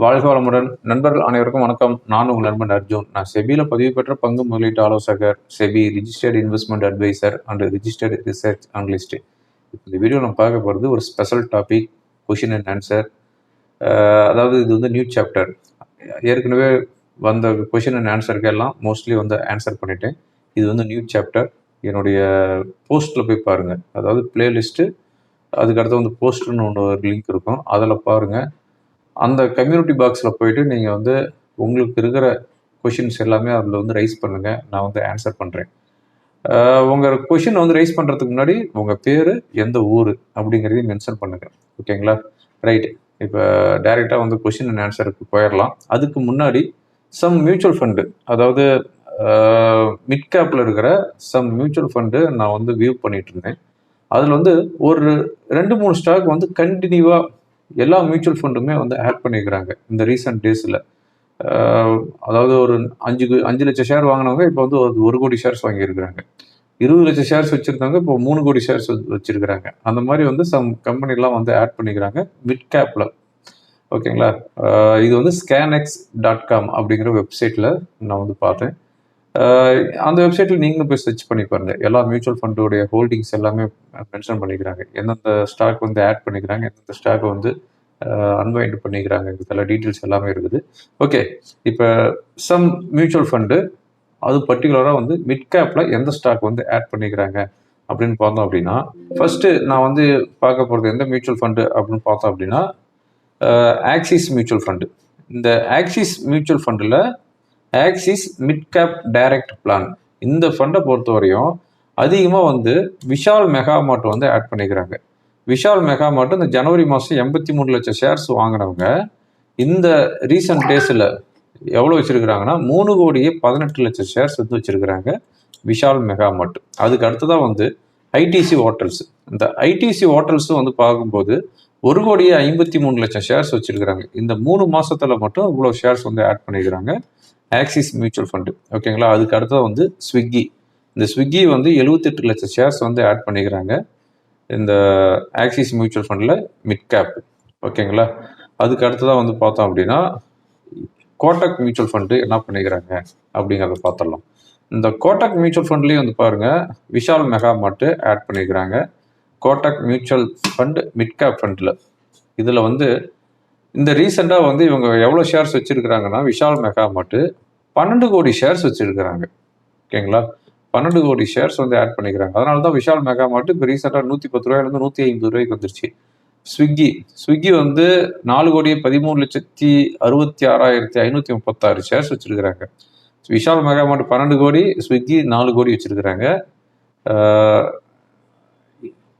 வாழ்க வளமுடன். நண்பர்கள் அனைவருக்கும் வணக்கம். நான் உங்கள் நண்பன் அர்ஜுன். நான் செபியில் பதிவு பெற்ற பங்கு முதலீட்டு ஆலோசகர் SEBI registered investment adviser and registered research analyst இந்த வீடியோ நம்ம பார்க்க போகிறது ஒரு special topic question and answer அதாவது இது வந்து நியூ சாப்டர் ஏற்கனவே வந்த கொஷின் அண்ட் ஆன்சருக்கு எல்லாம் மோஸ்ட்லி வந்து ஆன்சர் பண்ணிட்டேன். இது வந்து நியூ சாப்டர் என்னுடைய போஸ்ட்டில் போய் பாருங்கள் அதாவது பிளேலிஸ்ட்டு அதுக்கடுத்து வந்து போஸ்ட்னு ஒன்று ஒரு லிங்க் இருக்கும். அதில் பாருங்கள் அந்த கம்யூனிட்டி பாக்ஸில் போயிட்டு நீங்கள் வந்து உங்களுக்கு இருக்கிற கொஷின்ஸ் எல்லாமே அதில் வந்து ரைஸ் பண்ணுங்கள் நான் வந்து ஆன்சர் பண்ணுறேன் உங்கள் கொஷின் வந்து ரைஸ் பண்ணுறதுக்கு முன்னாடி உங்கள் பேர் எந்த ஊர் அப்படிங்கிறதையும் மென்ஷன் பண்ணுங்கள் ஓகேங்களா ரைட் இப்போ டைரெக்டாக வந்து கொஷின் அண்ட் ஆன்சருக்கு போயிடலாம் அதுக்கு முன்னாடி சம் மியூச்சுவல் ஃபண்டு அதாவது மிட் கேப்பில் இருக்கிற சம் மியூச்சுவல் ஃபண்டு நான் வந்து வியூ பண்ணிகிட்ருந்தேன் இருந்தேன். அதில் வந்து ஒரு ரெண்டு மூணு ஸ்டாக் வந்து கண்டினியூவாக எல்லா மியூச்சுவல் ஃபண்டுமே வந்து ஆட் பண்ணியிருக்கிறாங்க இந்த ரீசெண்ட் டேஸில் அதாவது ஒரு அஞ்சு அஞ்சு லட்சம் ஷேர் வாங்கினவங்க இப்போ வந்து ஒரு ஒரு கோடி ஷேர்ஸ் வாங்கியிருக்கிறாங்க. இருபது லட்சம் ஷேர்ஸ் வச்சுருந்தவங்க இப்போ மூணு கோடி ஷேர்ஸ் வச்சுருக்கிறாங்க. அந்த மாதிரி வந்து சம் கம்பெனிலாம் வந்து ஆட் பண்ணிக்கிறாங்க மிட் கேப்பில் ஓகேங்களா இது வந்து ஸ்கேன்எக்ஸ் டாட் காம் அப்படிங்கிற வெப்சைட்டில் நான் வந்து பார்த்தேன். அந்த வெப்சைட்டில் நீங்களும் போய் சர்ச் பண்ணி பாருங்கள் எல்லா மியூச்சுவல் ஃபண்டோடைய ஹோல்டிங்ஸ் எல்லாமே மென்ஷன் பண்ணிக்கிறாங்க. எந்தெந்த ஸ்டாக் வந்து ஆட் பண்ணிக்கிறாங்க எந்தெந்த ஸ்டாக் வந்து அன்வைண்ட் பண்ணிக்கிறாங்க. இதில் டீட்டெயில்ஸ் எல்லாமே இருக்குது. ஓகே இப்போ சம் மியூச்சுவல் ஃபண்டு அது பர்டிகுலராக வந்து மிட் கேப்பில் எந்த ஸ்டாக் வந்து ஆட் பண்ணிக்கிறாங்க அப்படின்னு பார்த்தோம் அப்படின்னா ஃபஸ்ட்டு நான் வந்து பார்க்க போகிறது எந்த மியூச்சுவல் ஃபண்டு அப்படின்னு பார்த்தோம் அப்படின்னா ஆக்சிஸ் மியூச்சுவல் ஃபண்டு இந்த ஆக்சிஸ் மியூச்சுவல் ஃபண்டில் Axis mid cap direct plan இந்த ஃபண்டை பொறுத்த வரையும் அதிகமாக வந்து விஷால் மெகா மார்ட் வந்து ஆட் பண்ணிக்கிறாங்க. விஷால் மெகா மார்ட் இந்த ஜனவரி மாதம் எண்பத்தி மூணு லட்சம் ஷேர்ஸ் வாங்கினவங்க இந்த ரீசன்ட் டேஸில் எவ்வளோ வச்சுருக்கிறாங்கன்னா மூணு கோடியே பதினெட்டு லட்சம் ஷேர்ஸ் வந்து வச்சுருக்கிறாங்க விஷால் மெகா மார்ட் அதுக்கு அடுத்ததாக வந்து ஐடிசி ஹோட்டல்ஸ் இந்த ஐடிசி ஹோட்டல்ஸும் வந்து பார்க்கும்போது ஒரு கோடியே ஐம்பத்தி மூணு லட்சம் ஷேர்ஸ் வச்சுருக்கிறாங்க. இந்த மூணு மாதத்தில் மட்டும் இவ்வளோ ஷேர்ஸ் வந்து ஆட் பண்ணிக்கிறாங்க. ஆக்சிஸ் மியூச்சுவல் ஃபண்டு ஓகேங்களா அதுக்கு அடுத்தது வந்து ஸ்விக்கி இந்த ஸ்விக்கி வந்து எழுபத்தெட்டு லட்சம் ஷேர்ஸ் வந்து ஆட் பண்ணிக்கிறாங்க. இந்த ஆக்சிஸ் மியூச்சுவல் ஃபண்டில் மிட் கேப் ஓகேங்களா அதுக்கு அடுத்ததாக வந்து பார்த்தோம் அப்படின்னா கோட்டக் மியூச்சுவல் ஃபண்டு என்ன பண்ணிக்கிறாங்க அப்படிங்கிறத பார்த்துடலாம். இந்த கோட்டக் மியூச்சுவல் ஃபண்ட்லேயும் வந்து பாருங்கள் விஷால் மெகா மார்ட்டு ஆட் பண்ணிக்கிறாங்க. Kotak mutual fund mid cap ஃபண்டில் இதில் வந்து இந்த ரீசெண்டாக வந்து இவங்க எவ்வளோ ஷேர்ஸ் வச்சுருக்கிறாங்கன்னா விஷால் மெகா மார்ட்டு பன்னெண்டு கோடி ஷேர்ஸ் வச்சுருக்கிறாங்க. ஓகேங்களா? பன்னெண்டு கோடி ஷேர்ஸ் வந்து ஆட் பண்ணிக்கிறாங்க. அதனால தான் விஷால் மெகா மார்ட் இப்போ ரீசெண்டாக நூற்றி பத்து ரூபாயிலேருந்து நூற்றி ஐம்பது ரூபாய்க்கு வந்துருச்சு. ஸ்விக்கி ஸ்விக்கி வந்து நாலு கோடியே பதிமூணு லட்சத்தி அறுபத்தி ஆறாயிரத்தி ஐநூற்றி முப்பத்தாறு ஷேர்ஸ் வச்சுருக்கிறாங்க. விஷால் மெகா மார்ட் பன்னெண்டு கோடி ஸ்விக்கி நாலு கோடி வச்சுருக்கிறாங்க.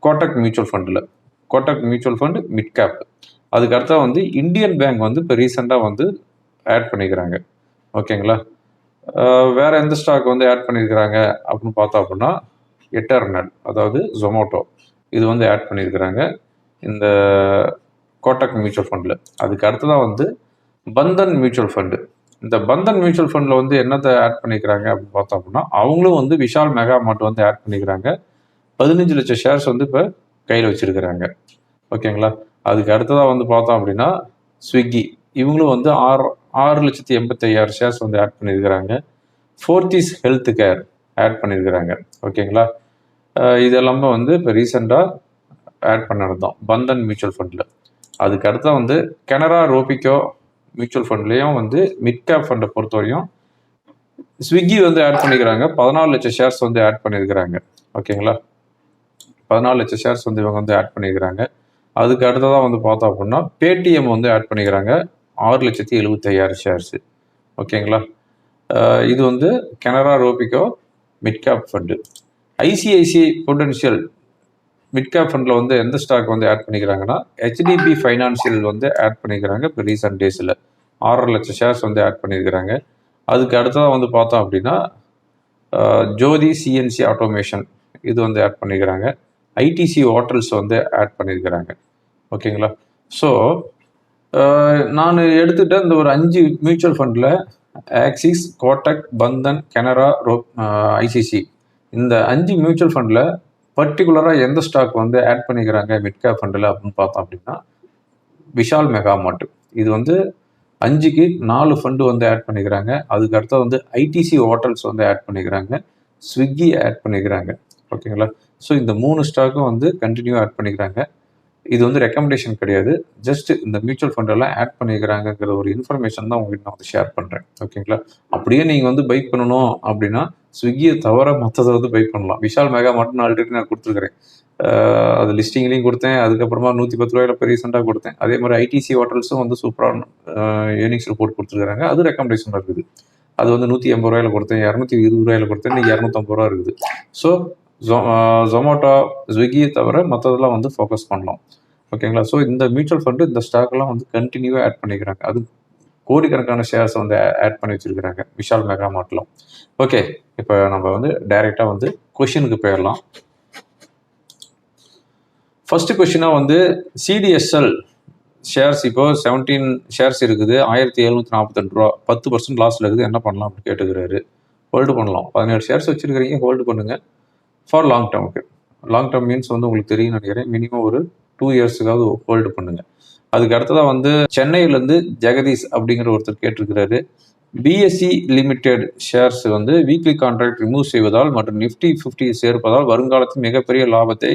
கோட்டக் மியூச்சுவல் ஃபண்டில் Kotak mutual fund mid cap அதுக்கடுத்தா வந்து இந்தியன் பேங்க் வந்து இப்போ ரீசெண்டாக வந்து ஆட் பண்ணிக்கிறாங்க. ஓகேங்களா? வேற எந்த ஸ்டாக் வந்து ஆட் பண்ணியிருக்கிறாங்க அப்படின்னு பார்த்தோம் அப்படின்னா எட்டர்னல் அதாவது ஜொமேட்டோ இது வந்து ஆட் பண்ணியிருக்கிறாங்க இந்த கோட்டக் மியூச்சுவல் ஃபண்டில் அதுக்கு அடுத்ததாக வந்து பந்தன் மியூச்சுவல் ஃபண்டு இந்த பந்தன் மியூச்சுவல் ஃபண்டில் வந்து என்னத்தை ஆட் பண்ணிக்கிறாங்க அப்படின்னு பார்த்தோம் அப்படின்னா அவங்களும் வந்து விஷால் மெகா மார்ட் வந்து ஆட் பண்ணிக்கிறாங்க. பதினஞ்சு லட்சம் ஷேர்ஸ் வந்து இப்போ கையில் வச்சுருக்கிறாங்க. ஓகேங்களா? அதுக்கு அடுத்ததாக வந்து பார்த்தோம் அப்படின்னா ஸ்விக்கி இவங்களும் வந்து ஆறு ஆறு லட்சத்தி எண்பத்தையாயிரம் ஷேர்ஸ் வந்து ஆட் பண்ணியிருக்கிறாங்க. ஃபோர்த்திஸ் ஹெல்த் கேர் ஆட் பண்ணியிருக்கிறாங்க ஓகேங்களா இதெல்லாமே வந்து இப்போ ரீசெண்டாக ஆட் பண்ணது தான் பந்தன் மியூச்சுவல் ஃபண்டில் அதுக்கு அடுத்த வந்து கனரா ரோபிகோ மியூச்சுவல் ஃபண்ட்லேயும் வந்து மிட் கேப் ஃபண்டை பொறுத்தவரையும் ஸ்விக்கி வந்து ஆட் பண்ணிக்கிறாங்க. பதினாலு லட்சம் ஷேர்ஸ் வந்து ஆட் பண்ணியிருக்கிறாங்க. ஓகேங்களா பதினாலு லட்சம் ஷேர்ஸ் வந்து இவங்க வந்து ஆட் பண்ணியிருக்கிறாங்க. அதுக்கு அடுத்ததாக வந்து பார்த்தோம் அப்படின்னா பேடிஎம் வந்து ஆட் பண்ணிக்கிறாங்க. ஆறு லட்சத்தி எழுபத்தையாயிரம் ஷேர்ஸு ஓகேங்களா? இது வந்து Canara Robeco midcap fund ICICI potential midcap ஃபண்டில் வந்து எந்த ஸ்டாக் வந்து ஆட் பண்ணிக்கிறாங்கன்னா ஹெச்டிபி ஃபைனான்சியல் வந்து ஆட் பண்ணிக்கிறாங்க இப்போ ரீசெண்ட் டேஸில் ஆறரை லட்சம் ஷேர்ஸ் வந்து ஆட் பண்ணியிருக்கிறாங்க அதுக்கு அடுத்ததாக வந்து பார்த்தோம் அப்படின்னா ஜோதி சிஎன்சி ஆட்டோமேஷன் இது வந்து ஆட் பண்ணிக்கிறாங்க. ஐடிசி ஹோட்டல்ஸ் வந்து ஆட் பண்ணியிருக்கிறாங்க ஓகேங்களா ஸோ நான் எடுத்துகிட்ட இந்த ஒரு அஞ்சு மியூச்சுவல் ஃபண்டில் ஆக்சிஸ் கோட்டக் பந்தன் கெனரா ரோ ஐசிசி இந்த அஞ்சு மியூச்சுவல் ஃபண்டில் பர்டிகுலராக எந்த ஸ்டாக் வந்து ஆட் பண்ணிக்கிறாங்க மிட்கேப் ஃபண்டில் அப்படின்னு பார்த்தோம் அப்படின்னா விஷால் மெகா மார்ட் இது வந்து அஞ்சுக்கு நாலு ஃபண்டு வந்து ஆட் பண்ணிக்கிறாங்க. அதுக்கு அடுத்து வந்து ஐடிசி ஹோட்டல்ஸ் வந்து ஆட் பண்ணிக்கிறாங்க. ஸ்விக்கி ஆட் பண்ணிக்கிறாங்க. ஓகேங்களா ஸோ இந்த மூணு ஸ்டாக்கும் வந்து கண்டினியூ ஆட் பண்ணிக்கிறாங்க. இது வந்து ரெக்கமெண்டேஷன் கிடையாது. ஜஸ்ட் இந்த மியூச்சுவல் ஃபண்டெல்லாம் ஆட் பண்ணிக்கிறாங்கிற ஒரு இன்ஃபர்மேஷன் தான் உங்ககிட்ட நான் வந்து ஷேர் பண்ணுறேன் ஓகேங்களா அப்படியே நீங்கள் வந்து பைக் பண்ணணும் அப்படின்னா ஸ்விக்கியை தவிர மற்றதை வந்து பைக் பண்ணலாம். விஷால் மெகா மட்டும் நான் ஆல்ரெடி நான் கொடுத்துருக்குறேன். அது லிஸ்டிங்லேயும் கொடுத்தேன். அதுக்கப்புறமா நூற்றி பத்து ரூபாயில் இப்போ ரீசெண்டாக கொடுத்தேன். அதே மாதிரி ஐடிசி ஹோட்டல்ஸும் வந்து சூப்பரான ஏர்னிங்ஸ் ரிப்போர்ட் கொடுத்துருக்காங்க அது ரெக்கமெண்டேஷன் இருக்குது. அது வந்து நூற்றி எண்பது ரூபாயில கொடுத்தேன். இரநூத்தி இருபது ரூபாயில கொடுத்தேன். இன்னைக்கு இரநூத்தம்பது ரூபா இருக்குது. ஸோ ஜொமேட்டோ ஸ்விக்கியை uh, தவிர மற்றதெல்லாம் வந்து ஃபோக்கஸ் பண்ணலாம். ஓகேங்களா ஸோ இந்த மியூச்சுவல் ஃபண்டு இந்த ஸ்டாக்லாம் வந்து கண்டினியூவாக ஆட் பண்ணிக்கிறாங்க. அது கோடிக்கணக்கான ஷேர்ஸ் வந்து ஆட் பண்ணி வச்சிருக்கிறாங்க. விஷால் மெகா மார்ட்லாம். ஓகே இப்போ நம்ம வந்து டைரெக்டாக வந்து கொஷினுக்கு போயிடலாம். ஃபர்ஸ்ட் கொஷினாக வந்து சிடிஎஸ்எல் ஷேர்ஸ் இப்போ செவன்டீன் ஷேர்ஸ் இருக்குது. ஆயிரத்தி எழுநூற்றி நாற்பத்தெண்டு ரூபா. பத்து பர்சன்ட் லாஸில் இருக்குது. என்ன பண்ணலாம் அப்படின்னு கேட்டுக்கிறாரு. ஹோல்டு பண்ணலாம். பதினேழு ஷேர்ஸ் வச்சிருக்கிறீங்க. ஹோல்டு பண்ணுங்கள் ஃபார் லாங் டேர்முக்கு லாங் டேர்ம் மீன்ஸ் வந்து உங்களுக்கு தெரியும் நினைக்கிறேன். மினிமம் ஒரு டூ இயர்ஸுக்காவது ஹோல்டு பண்ணுங்க. அதுக்கு அடுத்ததாக வந்து சென்னையிலேருந்து ஜெகதீஷ் அப்படிங்கிற ஒருத்தர் கேட்டிருக்கிறாரு. பிஎஸ்சி லிமிடெட் ஷேர்ஸ் வந்து வீக்லி கான்ட்ராக்ட் ரிமூவ் செய்வதால் மற்றும் நிஃப்டி ஃபிஃப்டி சேர்ப்பதால் வருங்காலத்தில் மிகப்பெரிய லாபத்தை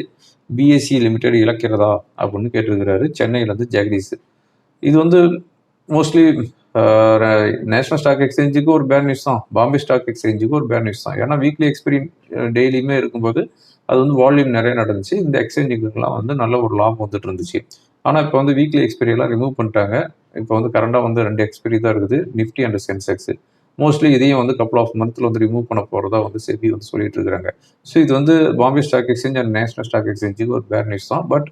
பிஎஸ்சி லிமிடெட் இழக்கிறதா அப்படின்னு கேட்டிருக்கிறாரு. சென்னையிலேருந்து ஜெகதீஷ். இது வந்து மோஸ்ட்லி நேஷனல் ஸ்டாக் எக்ஸ்சேஞ்சுக்கு ஒரு பேட் நியூஸ் தான். பாம்பே ஸ்டாக் எக்ஸ்சேஞ்சுக்கு ஒரு பேட் நியூஸ் தான். ஏன்னா வீக்லி எக்ஸ்பீரியன்ஸ் டெய்லியுமே இருக்கும்போது அது வந்து வால்யூம் நிறைய நடந்துச்சு. இந்த எக்ஸ்சேஞ்சுக்கெல்லாம் வந்து நல்ல ஒரு லாபம் வந்துட்டு இருந்துச்சு. ஆனால் இப்போ வந்து வீக்லி எக்ஸ்பீரியெல்லாம் ரிமூவ் பண்ணிட்டாங்க. இப்போ வந்து கரண்டாக வந்து ரெண்டு எக்ஸ்பீரி தான் இருக்குது. நிஃப்டி அண்ட் சென்செக்ஸ் மோஸ்ட்லி இதையும் வந்து கப்பல் ஆஃப் மந்த்தில் வந்து ரிமூவ் பண்ண போகிறதா வந்து செபி வந்து சொல்லிட்டு இருக்கிறாங்க ஸோ இது வந்து Bombay stock exchange and national stock எக்ஸ்சேஞ்சுக்கு ஒரு பேட் நியூஸ் தான். பட்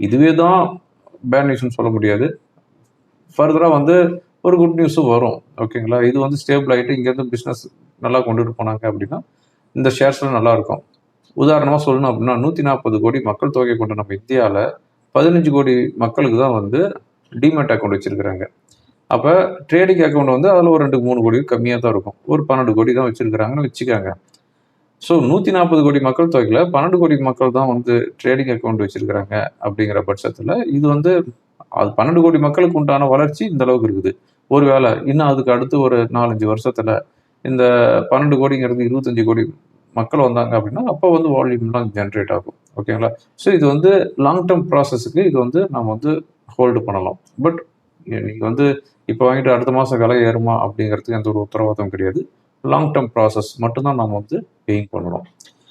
இதுவே தான் பேட் நியூஸ்னு சொல்ல முடியாது. ஃபர்தராக வந்து ஒரு குட் நியூஸும் வரும் ஓகேங்களா இது வந்து ஸ்டேபிள் ஆகிட்டு இங்கேருந்து பிஸ்னஸ் நல்லா கொண்டுட்டு போனாங்க அப்படின்னா இந்த ஷேர்ஸ்லாம் நல்லாயிருக்கும் உதாரணமாக சொல்லணும் அப்படின்னா நூற்றி நாற்பது கோடி மக்கள் தொகை கொண்ட நம்ம இந்தியாவில் பதினஞ்சு கோடி மக்களுக்கு தான் வந்து டிமெட் அக்கௌண்ட் வச்சுருக்குறாங்க. அப்போ ட்ரேடிங் அக்கௌண்ட் வந்து அதில் ஒரு ரெண்டு மூணு கோடி கம்மியாக தான் இருக்கும். ஒரு பன்னெண்டு கோடி தான் வச்சுருக்கிறாங்கன்னு வச்சுக்காங்க. ஸோ நூற்றி நாற்பது கோடி மக்கள் தொகையில் பன்னெண்டு கோடி மக்கள் தான் வந்து ட்ரேடிங் அக்கௌண்ட் வச்சுருக்கிறாங்க அப்படிங்கிற பட்சத்தில் இது வந்து அது பன்னெண்டு கோடி மக்களுக்கு உண்டான வளர்ச்சி இந்த அளவுக்கு இருக்குது. ஒருவேளை இன்னும் அதுக்கு அடுத்து ஒரு நாலஞ்சு வருஷத்தில் இந்த பன்னெண்டு கோடிங்கிறது இருபத்தஞ்சி கோடி மக்கள் வந்தாங்க அப்படின்னா அப்போ வந்து வால்யூம்லாம் ஜென்ரேட் ஆகும். ஓகேங்களா ஸோ இது வந்து லாங் டேர்ம் ப்ராசஸுக்கு இது வந்து நம்ம வந்து ஹோல்டு பண்ணலாம். பட் நீங்கள் வந்து இப்போ வாங்கிட்டு அடுத்த மாதம் விலை ஏறுமா அப்படிங்கிறதுக்கு எந்த ஒரு உத்தரவாதம் கிடையாது. லாங் டேர்ம் ப்ராசஸ் மட்டும்தான் நம்ம வந்து பெயிங் பண்ணணும்.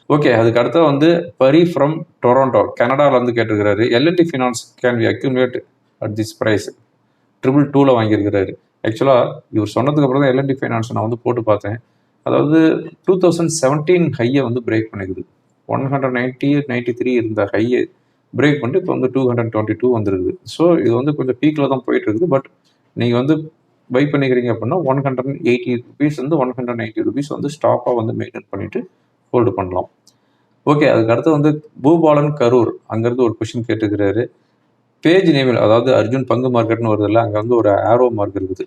ஓகே அதுக்கு அடுத்த வந்து பரி ஃப்ரம் டொரண்டோ கனடால இருந்து கேட்டிருக்கிறாரு. L and T finance can we accumulate at this price triple டூவில் வாங்கியிருக்கிறாரு. ஆக்சுவலாக இவர் சொன்னதுக்கு அப்புறம் தான் எல்என்டி ஃபைனான்ஸ் நான் வந்து போட்டு பார்த்தேன். அதாவது டூ தௌசண்ட் செவன்டீன் ஹையை வந்து break பண்ணிக்குது. One hundred ninety ninety three இருந்த ஹையை பிரேக் பண்ணிட்டு இப்போ வந்து டூ ஹண்ட்ரட் டுவெண்ட்டி டூ வந்துருக்குது. ஸோ இது வந்து கொஞ்சம் பீக்கில் தான் போயிட்டு இருக்குது பட் நீங்கள் வந்து பை பண்ணிக்கிறீங்க அப்படின்னா ஒன் ஹண்ட்ரட் எயிட்டி ருபீஸ் வந்து ஒன் ஹண்ட்ரட் எயிட்டி ருபீஸ் வந்து ஸ்டாப்பாக வந்து மெயின்டைன் பண்ணிட்டு ஹோல்டு பண்ணலாம். ஓகே அதுக்கு அடுத்து வந்து பூபாலன் கரூர் அங்கேருந்து ஒரு கொஷின் கேட்டுக்கிறாரு. பேஜ் நேமில் அதாவது அர்ஜுன் பங்கு மார்க்கெட்னு வருதுல்ல அங்கே வந்து ஒரு ஆரோ மார்க் இருக்குது.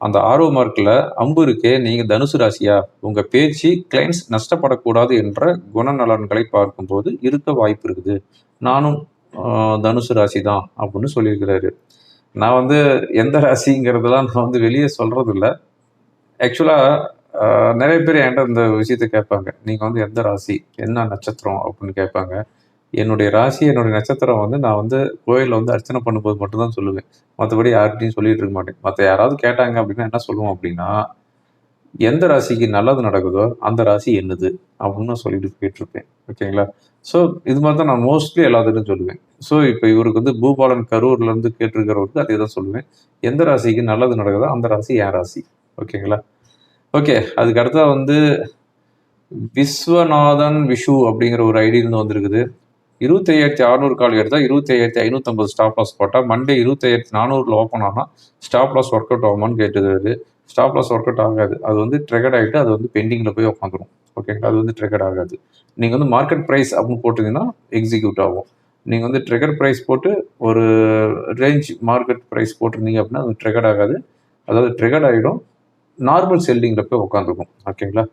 அந்த ஆரோ மார்க்கில் அம்பு இருக்கே நீங்கள் தனுசு ராசியா உங்கள் பேச்சு கிளைண்ட்ஸ் நஷ்டப்படக்கூடாது என்ற குணநலன்களை பார்க்கும்போது இருக்க வாய்ப்பு இருக்குது. நானும் தனுசு ராசி தான் அப்படின்னு சொல்லியிருக்கிறாரு. நான் வந்து எந்த ராசிங்கிறதெல்லாம் நான் வந்து வெளியே சொல்கிறதில்ல ஆக்சுவலாக நிறைய பேர் என்கிட்ட இந்த விஷயத்தை கேட்பாங்க. நீங்கள் வந்து எந்த ராசி என்ன நட்சத்திரம் அப்படின்னு கேட்பாங்க. என்னுடைய ராசி என்னுடைய நட்சத்திரம் வந்து நான் வந்து கோயிலில் வந்து அர்ச்சனை பண்ணும்போது மட்டும்தான் சொல்லுவேன். மற்றபடி யார்கிட்டையும் சொல்லிட்டு இருக்க மாட்டேன். மற்ற யாராவது கேட்டாங்க அப்படின்னா என்ன சொல்லுவோம் அப்படின்னா எந்த ராசிக்கு நல்லது நடக்குதோ அந்த ராசி என்னது? அப்படின்னு சொல்லிட்டு போயிட்டுருப்பேன் ஓகேங்களா? ஸோ இது மாதிரி தான் நான் மோஸ்ட்லி எல்லாத்துக்கும் சொல்லுவேன். ஸோ இப்போ இவருக்கு வந்து பூபாலன் கரூர்லேருந்து கேட்டிருக்கிறவருக்கு அதே தான் சொல்லுவேன். எந்த ராசிக்கு நல்லது நடக்குதோ அந்த ராசி என் ராசி. ஓகேங்களா? ஓகே அதுக்கு அடுத்தா வந்து விஸ்வநாதன் விஷு அப்படிங்கிற ஒரு ஐடியிலிருந்து வந்திருக்குது. இருபத்தி ஐயாயிரத்தி அறுநூறு கால் எடுத்தால் இருபத்தி ஐயாயிரத்தி ஐநூற்றம்பது ஸ்டாப் லாஸ் போட்டால் மண்டே இருபத்தி ஐயாயிரத்தி நானூறுல ஓப்பன் ஆனால் ஸ்டாப் லாஸ் ஒர்க் அவுட் ஆகுமான்னு கேட்டுக்கிறது. ஸ்டாப் லாஸ் ஒர்க் அவுட் ஆகாது. அது வந்து ட்ரெகட் ஆகிட்டு அது வந்து பெண்டிங்கில் போய் உட்காந்துரும் ஓகேங்களா அது வந்து ட்ரெகட் ஆகாது. நீங்கள் வந்து மார்க்கெட் ப்ரைஸ் அப்படின்னு போட்டிங்கன்னா எக்ஸிக்யூட் ஆகும். நீங்கள் வந்து ட்ரெகர் ப்ரைஸ் போட்டு ஒரு ரேஞ்ச் மார்க்கெட் ப்ரைஸ் போட்டிருந்தீங்க அப்படின்னா அது ட்ரெகட் ஆகாது. அதாவது ட்ரெகட் ஆகிடும் நார்மல் செல்லிங்கில் போய் உட்காந்துருக்கும் ஓகேங்களா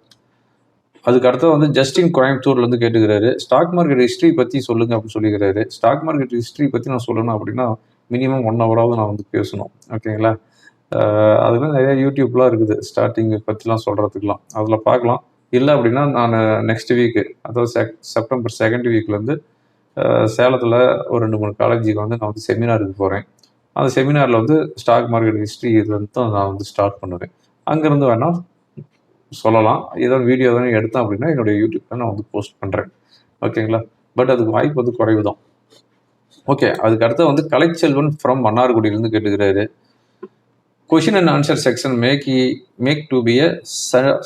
அதுக்கு அடுத்தது வந்து ஜஸ்டின் கோயம்புத்தூர்ல இருந்து கேட்டுக்கிறாரு. ஸ்டாக் மார்க்கெட் ஹிஸ்ட்ரி பத்தி சொல்லுங்க அப்படின்னு சொல்லிக்கிறாரு. ஸ்டாக் மார்க்கெட் ஹிஸ்ட்ரி பத்தி நான் சொல்லணும் அப்படின்னா மினிமம் ஒன் ஹவராவது நான் வந்து பேசணும். ஓகேங்களா அதுலாம் நிறைய யூடியூப்லாம் இருக்குது. ஸ்டார்டிங் பற்றிலாம் சொல்கிறதுக்குலாம் அதில் பார்க்கலாம். இல்லை அப்படின்னா நான் நெக்ஸ்ட் வீக்கு அதாவது செக் செப்டம்பர் செகண்ட் வீக்லேருந்து சேலத்தில் ஒரு ரெண்டு மூணு காலேஜுக்கு வந்து நான் வந்து செமினாருக்கு போகிறேன் அந்த செமினாரில் வந்து ஸ்டாக் மார்க்கெட் ஹிஸ்ட்ரி இதுலேருந்து தான் நான் வந்து ஸ்டார்ட் பண்ணுவேன். அங்கேருந்து வேணால் சொல்லலாம். ஏதோ வீடியோ எதாவது எடுத்தேன் அப்படின்னா என்னுடைய யூடியூப்பில் நான் வந்து போஸ்ட் பண்ணுறேன் ஓகேங்களா பட் அதுக்கு வாய்ப்பு வந்து குறைவு தான் ஓகே அதுக்கு அடுத்து வந்து கலைச்செல்வன் ஃப்ரம் மன்னார்குடியிலேருந்து கேட்டுக்கிறாரு. Question and answer section make e make to be a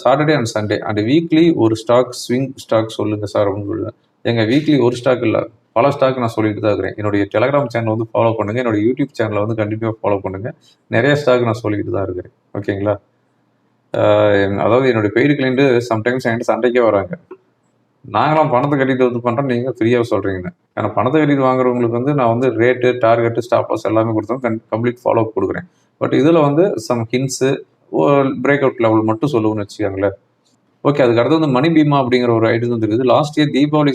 Saturday and Sunday and weekly ஒரு ஸ்டாக் ஸ்விங் ஸ்டாக் சொல்லுங்கள் சார் அப்படின்னு சொல்லுங்கள் எங்கள் வீக்லி ஒரு ஸ்டாக் இல்லை பல ஸ்டாக் நான் சொல்லிட்டு தான் இருக்கிறேன். என்னுடைய டெலகிராம் சேனல் வந்து ஃபாலோ பண்ணுங்கள் என்னோட யூடியூப் சேனலை வந்து கண்டிப்பாக ஃபாலோ பண்ணுங்கள் நிறைய ஸ்டாக் நான் சொல்லிக்கிட்டு தான் இருக்கிறேன். ஓகேங்களா அதாவது என்னுடைய பெய்டு கிளைண்ட்டு சம்டைம்ஸ் என்கிட்ட சண்டைக்கே வராங்க. நாங்களாம் பணத்தை கட்டிட்டு வந்து பண்ணுறோம் நீங்கள் ஃப்ரீயாக சொல்கிறீங்கன்னு ஏன்னா பணத்தை கட்டிட்டு வாங்குறவங்களுக்கு வந்து நான் வந்து ரேட்டு டார்கெட்டு ஸ்டாப்லாஸ் எல்லாமே கொடுத்தோம் கம்ப்ளீட் ஃபாலோ கொடுக்குறேன். பட் இதில் வந்து some hints break out level மட்டும் சொல்லுவோம்னு வச்சுக்கோங்களேன். ஓகே அதுக்கு அடுத்து வந்து மணி பீமா அப்படிங்கிற ஒரு ஐடியா வந்து இருக்குது. Last year Deepavali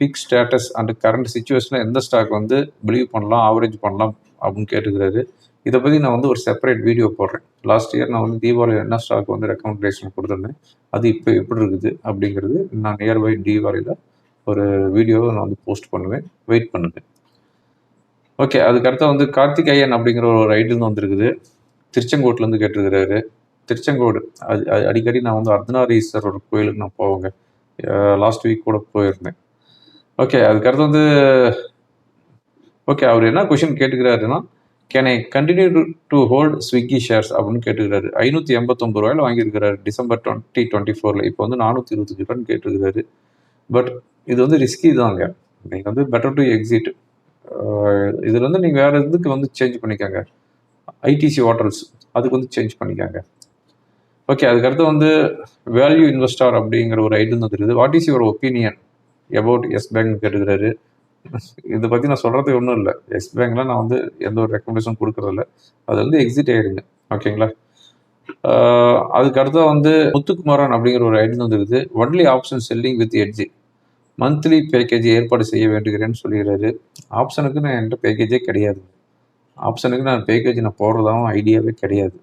pick status and current சுச்சுவேஷனில் எந்த ஸ்டாக் வந்து பிலீவ் பண்ணலாம் ஆவரேஜ் பண்ணலாம் அப்படின்னு கேட்டுக்கிறாரு. இதை பற்றி நான் வந்து ஒரு செப்பரேட் வீடியோ போடுறேன். லாஸ்ட் இயர் நான் வந்து தீபாவளி என்ன ஸ்டாக் வந்து ரெக்கமெண்டேஷன் கொடுத்துருந்தேன் அது இப்போ எப்படி இருக்குது அப்படிங்கிறது நான் நியர்பை தீபாவளியில் ஒரு வீடியோவை நான் வந்து போஸ்ட் பண்ணுவேன் வெயிட் பண்ணுவேன். ஓகே அதுக்கடுத்து வந்து கார்த்திக் ஐயன் அப்படிங்கிற ஒரு ரைடுன்னு வந்துருக்குது. திருச்செங்கோட்லேருந்து கேட்டிருக்கிறாரு. திருச்செங்கோடு அது அடிக்கடி நான் வந்து அர்த்தநாரீஸ்வரர் கோயிலுக்கு நான் போவேங்க. லாஸ்ட் வீக் கூட போயிருந்தேன். ஓகே அதுக்கடுத்து வந்து ஓகே அவர் என்ன question கேட்டுக்கிறாருன்னா can I continue to hold Swiggy shares அப்படின்னு கேட்டுக்கிறாரு. ஐநூற்றி எண்பத்தொம்பது ரூபாயில் வாங்கியிருக்கிறாரு டிசம்பர் டுவெண்ட்டி டுவெண்ட்டி ஃபோரில். இப்போ வந்து நானூற்றி இருபத்தஞ்சு ரூபான்னு கேட்டுக்கிறாரு. பட் இது வந்து ரிஸ்கி தாங்க நீங்கள் வந்து பெட்டர் டு எக்ஸிட் இதில் வந்து நீங்கள் வேறு இதுக்கு வந்து சேஞ்ச் பண்ணிக்கோங்க. ஐடிசி ஹோட்டல்ஸ் அதுக்கு வந்து சேஞ்ச் பண்ணிக்கோங்க. ஓகே அதுக்கடுத்து வந்து வேல்யூ இன்வெஸ்டார் அப்படிங்கிற ஒரு ஐட்டம் வந்துருக்குது what is your opinion about yes bank கேட்டுக்கிறாரு. இதை பற்றி நான் சொல்கிறது ஒன்றும் இல்லை. எஸ் பேங்க்ல நான் வந்து எந்த ஒரு ரெக்கமெண்டேஷன் கொடுக்குறதில்ல அது வந்து எக்ஸிட் ஆகிடுங்க ஓகேங்களா அதுக்கு அடுத்த வந்து முத்துக்குமாரன் அப்படிங்கிற ஒரு ஐடி வந்துருக்குது. Only option selling with edge monthly package ஏற்பாடு செய்ய வேண்டுகிறேன்னு சொல்லிடுறாரு. ஆப்ஷனுக்கு நான் என்கிட்ட பேக்கேஜே கிடையாது. ஆப்ஷனுக்கு நான் பேக்கேஜ் நான் போடுறதாவும் ஐடியாவே கிடையாது.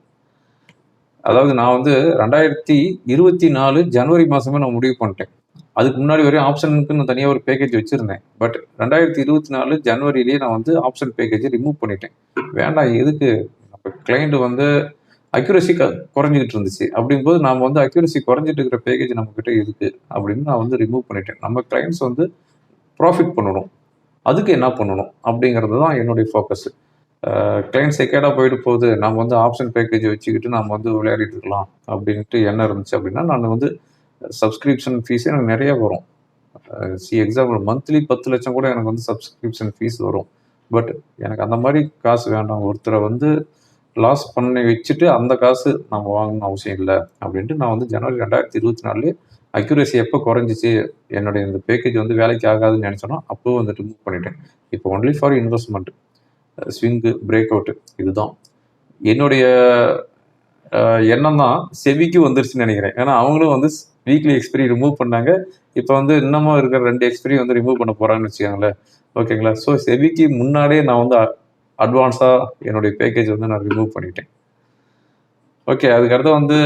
அதாவது நான் வந்து ரெண்டாயிரத்தி இருபத்தி நாலு ஜனவரி மாதமே நான் முடிவு பண்ணிட்டேன். அதுக்கு முன்னாடி வரையும் ஆப்ஷனுக்கு நான் தனியாக ஒரு பேக்கேஜ் வச்சுருந்தேன். பட் ரெண்டாயிரத்தி இருபத்தி நாலு ஜனவரியிலேயே நான் வந்து ஆப்ஷன் பேக்கேஜை ரிமூவ் பண்ணிட்டேன். வேண்டாம் எதுக்கு? நம்ம கிளைண்ட் வந்து அக்யூரசி க குறைஞ்சிக்கிட்டு இருந்துச்சு. அப்படிங்கும்போது நாம் வந்து அக்யூரசி குறைஞ்சிட்டு இருக்கிற பேக்கேஜ் நம்மக்கிட்ட இருக்குது அப்படின்னு நான் வந்து ரிமூவ் பண்ணிட்டேன். நம்ம கிளைண்ட்ஸ் வந்து ப்ராஃபிட் பண்ணணும். அதுக்கு என்ன பண்ணணும்? அப்படிங்கிறது தான் என்னுடைய ஃபோக்கஸ் கிளைண்ட் செக்கேடாக போயிட்டு போகுது. நம்ம வந்து ஆப்ஷன் பேக்கேஜ் வச்சுக்கிட்டு நம்ம வந்து விளையாடிட்டு இருக்கலாம். அப்படின்ட்டு என்ன இருந்துச்சு அப்படின்னா நான் வந்து சப்ஸ்கிரிப்ஷன் ஃபீஸ் எனக்கு நிறைய வரும். சி எக்ஸாம்பிள் மந்த்லி பத்து லட்சம் கூட எனக்கு வந்து சப்ஸ்கிரிப்ஷன் ஃபீஸ் வரும். பட் எனக்கு அந்த மாதிரி காசு வேண்டாம். ஒருத்தரை வந்து லாஸ் பண்ணி வச்சுட்டு அந்த காசு நம்ம வாங்கணும் அவசியம் இல்லை அப்படின்ட்டு நான் வந்து ஜனவரி ரெண்டாயிரத்தி இருபத்தி நாலுலேயே அக்யூரேசி எப்போ குறைஞ்சிச்சு? என்னுடைய இந்த பேக்கேஜ் வந்து வேலைக்கு ஆகாதுன்னு நினச்சோன்னா அப்போ வந்துட்டு மூவ் பண்ணிட்டேன். இப்போ only for investment swing break out இதுதான். என்னுடைய எண்ணம் தான் செவிக்கு வந்துருச்சுன்னு நினைக்கிறேன். ஏன்னா அவங்களும் வந்து வீக்லி எக்ஸ்பிரி ரிமூவ் பண்ணாங்க. இப்போ வந்து இன்னமும் இருக்கிற ரெண்டு எக்ஸ்பிரி வந்து ரிமூவ் பண்ண போகிறாங்கன்னு வச்சுக்கோங்களேன். ஓகேங்களா? ஸோ செவிக்கு முன்னாடியே நான் வந்து அட்வான்ஸாக என்னுடைய பேக்கேஜ் வந்து நான் ரிமூவ் பண்ணிட்டேன். ஓகே அதுக்கடுத்து வந்து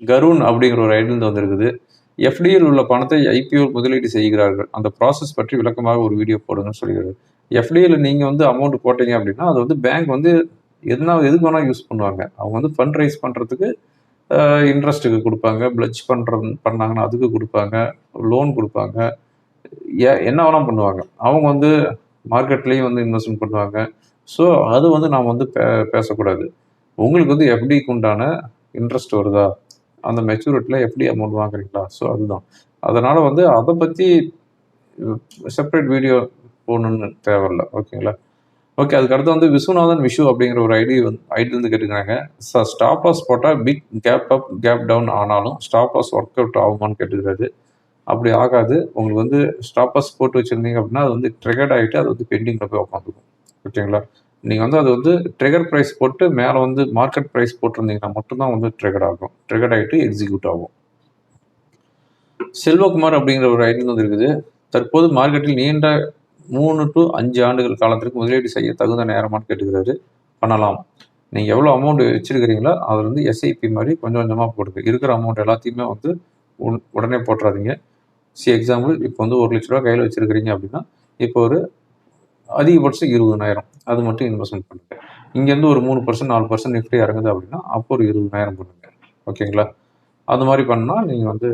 கருண் அப்படிங்கிற ஒரு ஐடியில் வந்திருக்குது எஃப்டியில் உள்ள பணத்தை ஐபிஓ முதலீடு செய்கிறார்கள். அந்த ப்ராசஸ் பற்றி விளக்கமாக ஒரு வீடியோ போடுங்கன்னு சொல்லிடுறது எஃப்டியில் நீங்கள் வந்து அமௌண்ட் போட்டீங்க அப்படின்னா அது வந்து பேங்க் வந்து எதுனா எதுக்கு வேணால் யூஸ் பண்ணுவாங்க. அவங்க வந்து ஃபண்ட் ரைஸ் பண்ணுறதுக்கு இன்ட்ரெஸ்ட்டுக்கு கொடுப்பாங்க. பிளட்ஜ் பண்ணுற பண்ணாங்கன்னா அதுக்கு கொடுப்பாங்க. லோன் கொடுப்பாங்க. ஏ என்ன வேணால் பண்ணுவாங்க. அவங்க வந்து மார்க்கெட்லேயும் வந்து இன்வெஸ்ட்மெண்ட் பண்ணுவாங்க. ஸோ அது வந்து நாம் வந்து பே பேசக்கூடாது. உங்களுக்கு வந்து எஃப்டிக்கு உண்டான இன்ட்ரெஸ்ட் வருதா? அந்த மெச்சூரிட்டியில் எப்படி அமௌண்ட் வாங்குறீங்களா? ஸோ அதுதான். அதனால் வந்து அதை பற்றி செப்பரேட் வீடியோ போகணுன்னு தேவையில்ல. ஓகேங்களா ஓகே அதுக்கு அடுத்து வந்து விஸ்வநாதன் விஷு அப்படிங்கிற ஒரு ஐடி வந்து ஐடிலேருந்து கேட்டுக்கிறாங்க சார் ஸ்டாப் லாஸ் போட்டால் big gap up gap down ஆனாலும் ஸ்டாப் லாஸ் ஒர்க் அவுட் ஆகுமான்னு கேட்டுக்கிறாரு அப்படி ஆகாது. உங்களுக்கு வந்து ஸ்டாப் லாஸ் போட்டு வச்சுருந்தீங்க அப்படின்னா அது வந்து ட்ரிகர்ட் ஆகிட்டு அது வந்து பெண்டிங்கில் போய் உட்காந்துக்கும் ஓகேங்களா நீங்கள் வந்து அது வந்து ட்ரிகர் ப்ரைஸ் போட்டு மேலே வந்து மார்க்கெட் ப்ரைஸ் போட்டிருந்தீங்கன்னா மட்டும்தான் வந்து ட்ரிகர்ட் ஆகும். ட்ரிகர்ட் ஆகிட்டு எக்ஸிக்யூட் ஆகும். செல்வகுமார் அப்படிங்கிற ஒரு ஐடி வந்து இருக்குது. தற்போது மார்க்கெட்டில் நீண்ட மூணு டு அஞ்சு ஆண்டுகள் காலத்திற்கு முதலீடு செய்ய தகுந்த நேரமானு கேட்டுக்கிறாரு. பண்ணலாம். நீங்கள் எவ்வளோ அமௌண்ட் வச்சுருக்கிறீங்களோ அதில் வந்து எஸ்ஐபி மாதிரி கொஞ்சம் கொஞ்சமாக போடுங்க இருக்கிற அமௌண்ட் எல்லாத்தையுமே வந்து உன்- உடனே போட்டுறாதீங்க. சி எக்ஸாம்பிள் இப்போ வந்து ஒரு லட்ச ரூபா கையில் வச்சுருக்கிறீங்க அப்படின்னா இப்போ ஒரு அதிகபட்சம் இருபதனாயிரம் அது மட்டும் இன்வெஸ்ட்மெண்ட் பண்ணுங்கள் இங்கேருந்து ஒரு மூணு பர்சன்ட் நாலு பர்சன்ட் நிஃப்டி இறங்குது அப்படின்னா அப்போ ஒரு இருபதுனாயிரம் பண்ணுங்க ஓகேங்களா அது மாதிரி பண்ணால் நீங்கள் வந்து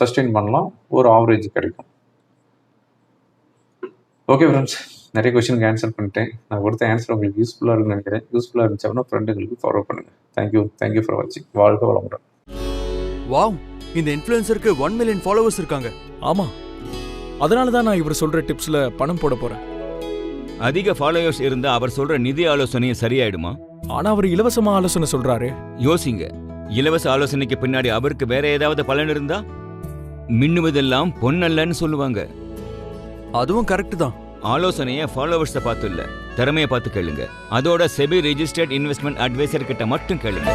சஸ்டெயின் பண்ணலாம். ஒரு ஆவரேஜ் கிடைக்கும். ஓகே ஃப்ரெண்ட்ஸ் நிறைய கொஸ்டினுக்கு ஆன்சர் பண்ணிட்டேன். நான் கொடுத்த ஆன்சர் உங்களுக்கு யூஸ்ஃபுல்லாக இருக்குன்னு நினைக்கிறேன். யூஸ்ஃபுல்லாக இருந்துச்சு அப்படின்னா ஃப்ரெண்டுங்களுக்கு ஃபார்வர்ட் பண்ணுங்கள் thank you thank you for வாட்சிங் வாழ்க வளமுடன். வாவ் இந்த இன்ஃப்ளூயன்சருக்கு ஒன் மில்லியன் ஃபாலோவர்ஸ் இருக்காங்க. ஆமா. அதனால தான் நான் இவர் சொல்ற டிப்ஸ்ல பணம் போட போறேன். அதிக ஃபாலோயர்ஸ் இருந்தா அவர் சொல்ற நிதி ஆலோசனையும் சரியாயிடுமா? ஆனா அவர் இலவசமா ஆலோசனை சொல்றாரு. யோசிங்க. இலவச ஆலோசனைக்கு பின்னாடி அவருக்கு வேற ஏதாவது பலன் இருந்தா? மின்னுவதெல்லாம் பொன்னல்லன்னு சொல்லுவாங்க. அதுவும் கரெக்ட் தான். ஆலோசனைய ஃபாலோவர்ஸை பார்த்து இல்ல திறமையை பார்த்து கேளுங்க. அதோட செபி ரிஜிஸ்டர்ட் இன்வெஸ்ட்மெண்ட் அட்வைசர் கிட்ட மட்டும் கேளுங்க.